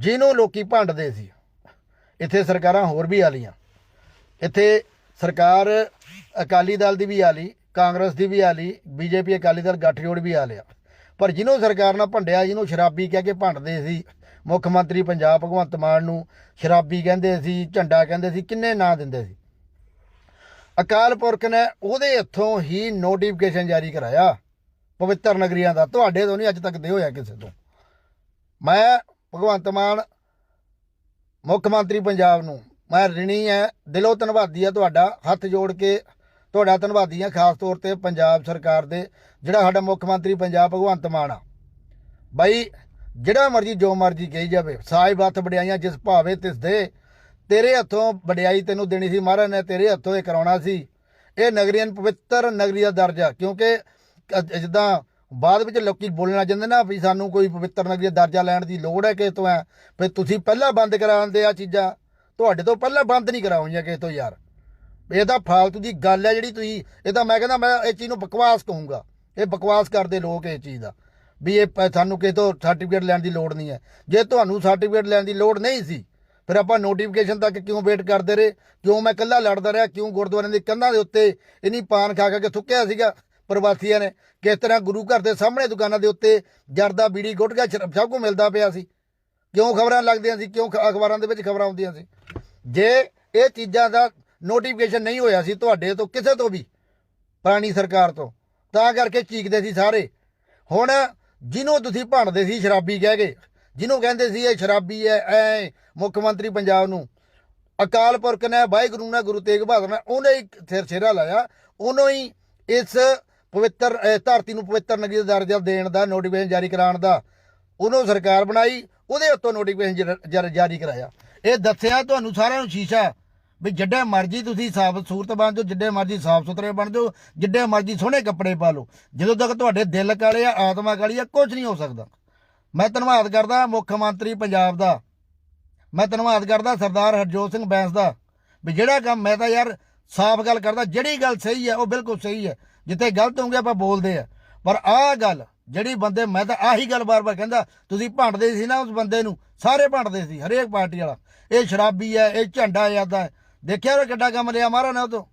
ਜਿਹਨੂੰ ਲੋਕੀ ਭੰਡਦੇ ਸੀ। ਇੱਥੇ ਸਰਕਾਰਾਂ ਹੋਰ ਵੀ ਆਲੀਆਂ। ਇੱਥੇ ਸਰਕਾਰ ਅਕਾਲੀ ਦਲ ਦੀ ਵੀ ਆਲੀ, ਕਾਂਗਰਸ ਦੀ ਵੀ ਆਲੀ, ਬੀਜੇਪੀ ਅਕਾਲੀ ਦਲ ਗੱਠਜੋੜ ਵੀ ਆ ਲਿਆ। ਪਰ ਜਿਹਨੂੰ ਸਰਕਾਰ ਨਾਲ ਭੰਡਿਆ, ਜਿਹਨੂੰ ਸ਼ਰਾਬੀ ਕਹਿ ਕੇ ਭੰਡਦੇ ਸੀ, ਮੁੱਖ ਮੰਤਰੀ ਪੰਜਾਬ ਭਗਵੰਤ ਮਾਨ ਨੂੰ ਸ਼ਰਾਬੀ ਕਹਿੰਦੇ ਸੀ, ਝੰਡਾ ਕਹਿੰਦੇ ਸੀ, ਕਿੰਨੇ ਨਾਂ ਦਿੰਦੇ ਸੀ। ਅਕਾਲ ਪੁਰਖ ਨੇ ਉਹਦੇ ਹੱਥੋਂ ਹੀ ਨੋਟੀਫਿਕੇਸ਼ਨ ਜਾਰੀ ਕਰਾਇਆ। ਪਵਿੱਤਰ ਨਗਰੀਆਂ ਦਾ। ਤੁਹਾਡੇ ਤੋਂ ਨਹੀਂ ਅੱਜ ਤੱਕ ਦੇ ਹੋਇਆ ਕਿਸੇ ਤੋਂ। ਮੈਂ ਭਗਵੰਤ ਮਾਨ, ਮੁੱਖ ਮੰਤਰੀ ਪੰਜਾਬ ਨੂੰ। ਮੈਂ ਰਿਣੀ ਹੈ ਦਿਲੋਂ ਧੰਨਵਾਦੀ ਆ ਤੁਹਾਡਾ, ਹੱਥ ਜੋੜ ਕੇ ਤੁਹਾਡਾ ਧੰਨਵਾਦੀ ਆ, ਖਾਸ ਤੌਰ ਤੇ ਪੰਜਾਬ ਸਰਕਾਰ ਦੇ, ਜਿਹੜਾ ਸਾਡਾ ਮੁੱਖ ਮੰਤਰੀ ਪੰਜਾਬ ਭਗਵੰਤ ਮਾਨ ਆ। ਬਾਈ, ਜਿਹੜਾ ਮਰਜ਼ੀ, ਜੋ ਮਰਜ਼ੀ ਕਹੀ ਜਾਵੇ ਸਾਹਿਬ ਹੱਥ ਵਡਿਆਈਆਂ ਜਿਸ ਭਾਵੇ ਤਿਸ ਦੇ, ਤੇਰੇ ਹੱਥੋਂ ਵਡਿਆਈ ਤੈਨੂੰ ਦੇਣੀ ਸੀ ਮਹਾਰਾਜ ਨੇ ਤੇਰੇ ਹੱਥੋਂ ਇਹ ਕਰਾਉਣਾ ਸੀ। ਇਹ ਨਗਰੀਆਂ ਪਵਿੱਤਰ ਨਗਰੀ ਦਾ ਦਰਜਾ, ਕਿਉਂਕਿ ਜਿੱਦਾਂ ਬਾਅਦ ਵਿੱਚ ਲੋਕੀ ਬੋਲਣ ਲੱਗ ਜਾਂਦੇ ਨਾ ਵੀ ਸਾਨੂੰ ਕੋਈ ਪਵਿੱਤਰ ਨਗਰੀ ਦਾ ਦਰਜਾ ਲੈਣ ਦੀ ਲੋੜ ਹੈ ਕਿਸੇ ਤੋਂ ਹੈ ਫਿਰ ਤੁਸੀਂ ਪਹਿਲਾਂ ਬੰਦ ਕਰਾਉਂਦੇ ਆ ਚੀਜ਼ਾਂ। ਤੁਹਾਡੇ ਤੋਂ ਪਹਿਲਾਂ ਬੰਦ ਨਹੀਂ ਕਰਾਉਣੀਆਂ ਕਿਸੇ ਤੋਂ ਯਾਰ। ਇਹ ਤਾਂ ਫਾਲਤੂ ਦੀ ਗੱਲ ਹੈ ਜਿਹੜੀ ਤੁਸੀਂ, ਇਹ ਤਾਂ ਮੈਂ ਕਹਿੰਦਾ ਮੈਂ ਇਹ ਚੀਜ਼ ਨੂੰ ਬਕਵਾਸ ਕਹੂੰਗਾ। ਇਹ ਬਕਵਾਸ ਕਰਦੇ ਲੋਕ ਇਹ ਚੀਜ਼ ਦਾ। ਵੀ ਇਹ ਪ- ਸਾਨੂੰ ਕਿਸੇ ਤੋਂ ਸਰਟੀਫਿਕੇਟ ਲੈਣ ਦੀ ਲੋੜ ਨਹੀਂ ਹੈ। ਜੇ ਤੁਹਾਨੂੰ ਸਰਟੀਫਿਕੇਟ ਲੈਣ ਦੀ ਲੋੜ ਨਹੀਂ ਸੀ, ਫਿਰ ਆਪਾਂ ਨੋਟੀਫਿਕੇਸ਼ਨ ਤੱਕ ਕਿਉਂ ਵੇਟ ਕਰਦੇ ਰਹੇ? ਕਿਉਂ ਮੈਂ ਇਕੱਲਾ ਲੜਦਾ ਰਿਹਾ? ਕਿਉਂ ਗੁਰਦੁਆਰਿਆਂ ਦੇ ਕੰਧਾਂ ਦੇ ਉੱਤੇ ਇਨੀ ਪਾਨ ਖਾ ਖਾ ਕੇ ਥੁੱਕਿਆ ਸੀਗਾ? ਪ੍ਰਵਾਸੀਆਂ ਨੇ ਕਿਸ ਤਰ੍ਹਾਂ ਗੁਰੂ ਘਰ ਦੇ ਸਾਹਮਣੇ ਦੁਕਾਨਾਂ ਦੇ ਉੱਤੇ ਜਰਦਾ ਬੀੜੀ ਗੁਟਕਾ ਸ਼ਰਾਬ ਸਭ ਕੁਝ ਮਿਲਦਾ ਪਿਆ ਸੀ। ਕਿਉਂ ਖਬਰਾਂ ਲੱਗਦੀਆਂ ਸੀ? ਕਿਉਂ ਅਖਬਾਰਾਂ ਦੇ ਵਿੱਚ ਖਬਰਾਂ ਆਉਂਦੀਆਂ ਸੀ? ਜੇ ਇਹ ਚੀਜ਼ਾਂ ਦਾ ਨੋਟੀਫਿਕੇਸ਼ਨ ਨਹੀਂ ਹੋਇਆ ਸੀ ਤੁਹਾਡੇ ਤੋਂ, ਕਿਸੇ ਤੋਂ ਵੀ, ਪੁਰਾਣੀ ਸਰਕਾਰ ਤੋਂ, ਤਾਂ ਕਰਕੇ ਚੀਕਦੇ ਸੀ ਸਾਰੇ। ਹੁਣ ਜਿਹਨੂੰ ਤੁਸੀਂ ਭੰਡਦੇ ਸੀ, ਸ਼ਰਾਬੀ ਕਹਿ ਕੇ, ਜਿਹਨੂੰ ਕਹਿੰਦੇ ਸੀ ਇਹ ਸ਼ਰਾਬੀ ਹੈ ਐ, ਮੁੱਖ ਮੰਤਰੀ ਪੰਜਾਬ ਨੂੰ, ਅਕਾਲ ਪੁਰਖ ਨੇ, ਵਾਹਿਗੁਰੂ ਨੇ, ਗੁਰੂ ਤੇਗ ਬਹਾਦਰ ਨੇ, ਉਹਨੇ ਹੀ ਸਿਰ ਸਿਰਾ ਲਾਇਆ, ਉਹਨੂੰ ਹੀ ਇਸ ਪਵਿੱਤਰ ਧਰਤੀ ਨੂੰ ਪਵਿੱਤਰ ਨਗਰੀ ਦਾ ਦਰਜਾ ਦੇਣ ਦਾ ਨੋਟੀਫਿਕੇਸ਼ਨ ਜਾਰੀ ਕਰਾਉਣ ਦਾ, ਉਹਨੂੰ ਸਰਕਾਰ ਬਣਾਈ, ਉਹਦੇ ਉੱਤੋਂ ਨੋਟੀਫਿਕੇਸ਼ਨ ਜਾਰੀ ਕਰਾਇਆ। ਇਹ ਦੱਸਿਆ ਤੁਹਾਨੂੰ ਸਾਰਿਆਂ ਨੂੰ ਸ਼ੀਸ਼ਾ, ਵੀ ਜਿੱਡੇ ਮਰਜ਼ੀ ਤੁਸੀਂ ਸਾਫ਼ ਸੂਰਤ ਬਣ ਜਾਓ, ਜਿੱਡੇ ਮਰਜ਼ੀ ਸਾਫ਼ ਸੁਥਰੇ ਬਣ ਜਾਓ, ਜਿੱਡੇ ਮਰਜ਼ੀ ਸੋਹਣੇ ਕੱਪੜੇ ਪਾ ਲਓ। ਜਦੋਂ ਤੱਕ ਤੁਹਾਡੇ ਦਿਲ ਕਾਲੇ ਆ, ਆਤਮਾ ਕਾਲੀ ਆ ਕੁਝ ਨਹੀਂ ਹੋ ਸਕਦਾ। ਮੈਂ ਧੰਨਵਾਦ ਕਰਦਾ ਮੁੱਖ ਮੰਤਰੀ ਪੰਜਾਬ ਦਾ। ਮੈਂ ਧੰਨਵਾਦ ਕਰਦਾ ਸਰਦਾਰ ਹਰਜੋਤ ਸਿੰਘ ਬੈਂਸ ਦਾ, ਵੀ ਜਿਹੜਾ ਕੰਮ ਮੈਂ ਤਾਂ ਯਾਰ ਸਾਫ਼ ਗੱਲ ਕਰਦਾ, ਜਿਹੜੀ ਗੱਲ ਸਹੀ ਹੈ, ਉਹ ਬਿਲਕੁਲ ਸਹੀ ਹੈ। ਜਿੱਥੇ ਗਲਤ ਹੋਗੇ ਆਪਾਂ ਬੋਲਦੇ ਆ। ਪਰ ਆਹ ਗੱਲ ਜਿਹੜੀ ਬੰਦੇ, ਮੈਂ ਤਾਂ ਆਹੀ ਗੱਲ ਬਾਰ-ਬਾਰ ਕਹਿੰਦਾ, ਤੁਸੀਂ ਭੰਡਦੇ ਸੀ ਨਾ ਉਸ ਬੰਦੇ ਨੂੰ, ਸਾਰੇ ਭੰਡਦੇ ਸੀ, ਹਰੇਕ ਪਾਰਟੀ ਵਾਲਾ। ਇਹ ਸ਼ਰਾਬੀ ਹੈ ਇਹ ਝੰਡਾ ਯਾਦਾ ਦੇਖਿਆ ਉਹ ਕਿੱਡਾ ਕੰਮ ਲਿਆ ਮਾਰਾ ਨੇ ਉਹ ਤੋਂ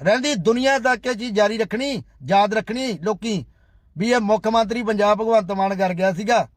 ਰਹਿੰਦੀ ਦੁਨੀਆ ਤੱਕ ਇਹ ਚੀਜ਼ ਜਾਰੀ ਰੱਖਣੀ, ਯਾਦ ਰੱਖਣੀ ਲੋਕੀ, ਵੀ ਇਹ ਮੁੱਖ ਮੰਤਰੀ ਪੰਜਾਬ ਭਗਵੰਤ ਮਾਨ ਕਰ ਗਿਆ ਸੀਗਾ।